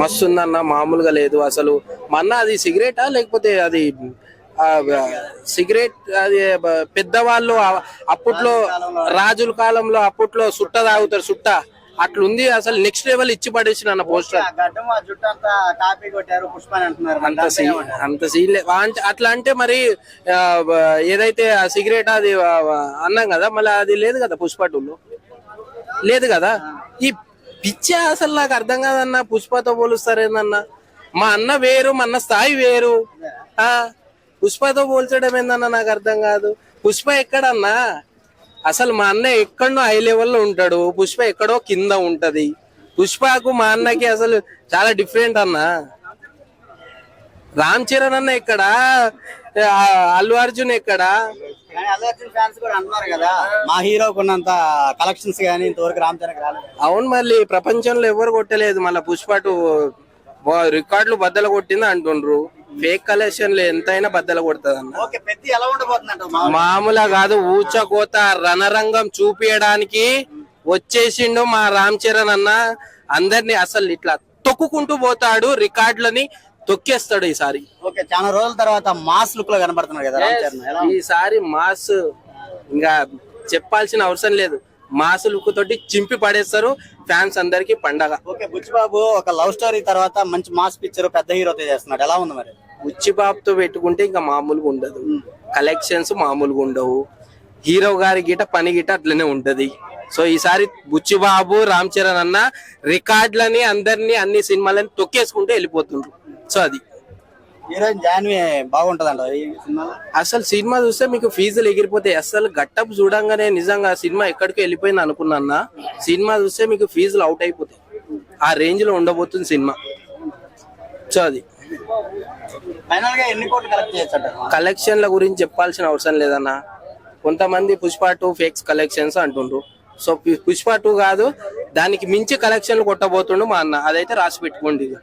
మస్తు ఉందన్న మామూలుగా లేదు. అసలు మా అన్న అది సిగరెటా లేకపోతే అది ఆ, సిగరెట్ అది పెద్దవాళ్ళు అప్పట్లో రాజుల కాలంలో అప్పట్లో సుట్ట తాగుతారు సుట్ట. అట్లుంది. అసలు నెక్స్ట్ లెవెల్ ఇచ్చి పడేసిన అన్న పోస్టర్ అంతా కాపీ కొట్టారు పుష్ప అని అంటున్నారు. అంత సీన్ అంత సీన్ లే- అంటే అట్లా అంటే మరి ఏదైతే ఆ సిగరెట్ అది అన్నాం కదా మళ్ళీ అది లేదు కదా పుష్ప టూలో? లేదు కదా? ఈ పిచ్చి అసలు నాకు అర్థం కాదన్న పుష్పతో పోలుస్తారేందన్న. మా అన్న వేరు మా అన్న స్థాయి వేరు. ఆ పుష్పతో పోల్చడం ఏందన్న నాకు అర్థం కాదు. పుష్ప ఎక్కడన్నా? అసలు మా అన్న ఎక్కడో హై లెవెల్లో ఉంటాడు. పుష్ప ఎక్కడో కింద ఉంటది. పుష్పకు మా అన్నకి అసలు చాలా డిఫరెంట్ అన్న. రామ్ చరణ్ అన్న ఎక్కడ? అల్లు అర్జున్ ఎక్కడ? ఫ్యాన్స్ కూడా అంటున్నారు కదా. మా హీరోకు ఉన్నంత కలెక్షన్స్ కానీ ఇంతవరకు రామ్ చరణ్ రాలేదు. అవును మళ్ళీ ప్రపంచంలో ఎవరు కొట్టలేదు. మళ్ళీ పుష్ప టూ రికార్డులు బద్దలు కొట్టింది అంటుండ్రు. ఫేక్ కలెక్షన్లు ఎంతైనా బద్దలు కొడుతుంది అన్న మామూలుగా కాదు ఊచకోత రణరంగం చూపించడానికి వచ్చేసిండు మా రామ్ చరణ్ అన్న. అందరిని అసలు ఇట్లా తొక్కుకుంటూ పోతాడు రికార్డులని. తొక్కేస్తాడు ఈసారి. ఓకే చాలా రోజుల తర్వాత మాస్ లుక్లో కనబడుతున్నారు కదా రామ్ చరణ్. ఎలా ఉంది? ఈసారి మాస్ ఇంకా చెప్పాల్సిన అవసరం లేదు. మాస్ లుక్ తోటి చింపి పడేస్తారు ఫ్యాన్స్ అందరికి పండగ. ఓకే బుచ్చిబాబు ఒక లవ్ స్టోరీ తర్వాత మంచి మాస్ పిక్చర్ పెద్ద హీరోతో చేస్తున్నాడు. ఎలా ఉంది మరి? ఉచ్చిబాబుతో పెట్టుకుంటే ఇంకా మామూలుగా ఉండదు. కలెక్షన్స్ మామూలుగా ఉండవు. హీరో గారి గిట పని గిట అట్లనే ఉంటది. సో ఈసారి బుచ్చిబాబు రామ్ చరణ్ అన్న రికార్డులని అందరినీ అన్ని సినిమాలని తొక్కేసుకుంటూ వెళ్ళిపోతుండ్రు. సో అది. హీరోయిన్ జాన్వి బాగుంటదంట ఈ సినిమాలో? అసలు సినిమా చూస్తే మీకు ఫీజులు ఎగిరిపోతాయి. అసలు గట్టప్ చూడంగానే నిజంగా సినిమా ఎక్కడికి వెళ్ళిపోయింది అనుకున్నా సినిమా చూస్తే మీకు ఫీజులు అవుట్ అయిపోతాయి. ఆ రేంజ్లో ఉండబోతుంది సినిమా. సో అది. ఫైనల్గా ఎన్ని కోట్లు కలెక్ట్ చేయొచ్చు కలెక్షన్ల గురించి చెప్పాల్సిన అవసరం లేదన్న. కొంతమంది పుష్ప టూ ఫేక్స్ కలెక్షన్స్ అంటుండ్రు. సో పుష్ప టూ కాదు దానికి మించి కలెక్షన్లు కొట్టబోతుండు మా అన్న. అదైతే రాసి పెట్టుకోండి.